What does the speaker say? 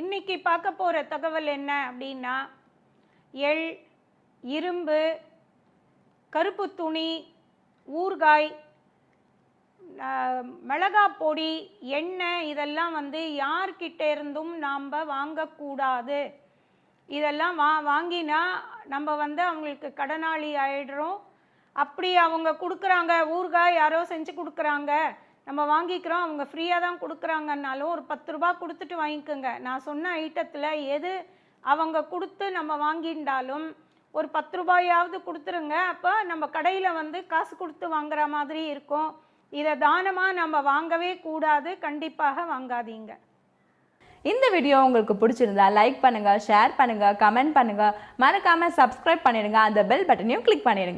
இன்னைக்கு பார்க்க போகிற தகவல் என்ன அப்படின்னா எள் இரும்பு கருப்பு துணி ஊறுகாய் மிளகா மிளகாய் பொடி எண்ணெய் இதெல்லாம் வந்து யார்கிட்ட இருந்தும் நாம் வாங்கக்கூடாது. இதெல்லாம் வா வாங்கினா நம்ம வந்து அவங்களுக்கு கடனாளி ஆயிடுறோம். அப்படி அவங்க கொடுக்குறாங்க ஊறுகாய் யாரோ செஞ்சு கொடுக்குறாங்க. நம்ம வாங்கிக்கிறோம் அவங்க ஃப்ரீயாக தான் கொடுக்குறாங்கன்னாலும் ஒரு பத்து ரூபா கொடுத்துட்டு வாங்கிக்கோங்க. நான் சொன்ன ஐட்டத்தில் எது அவங்க கொடுத்து நம்ம வாங்கிண்டாலும் ஒரு பத்து ரூபாயாவது கொடுத்துருங்க. அப்போ நம்ம கடையில் வந்து காசு கொடுத்து வாங்குற மாதிரி இருக்கும். இதை தானமாக நம்ம வாங்கவே கூடாது. கண்டிப்பாக வாங்காதீங்க. இந்த வீடியோ உங்களுக்கு பிடிச்சிருந்தா லைக் பண்ணுங்கள் ஷேர் பண்ணுங்க கமெண்ட் பண்ணுங்கள் மறக்காமல் சப்ஸ்கிரைப் பண்ணிடுங்க. அந்த பெல் பட்டனையும் கிளிக் பண்ணிடுங்க.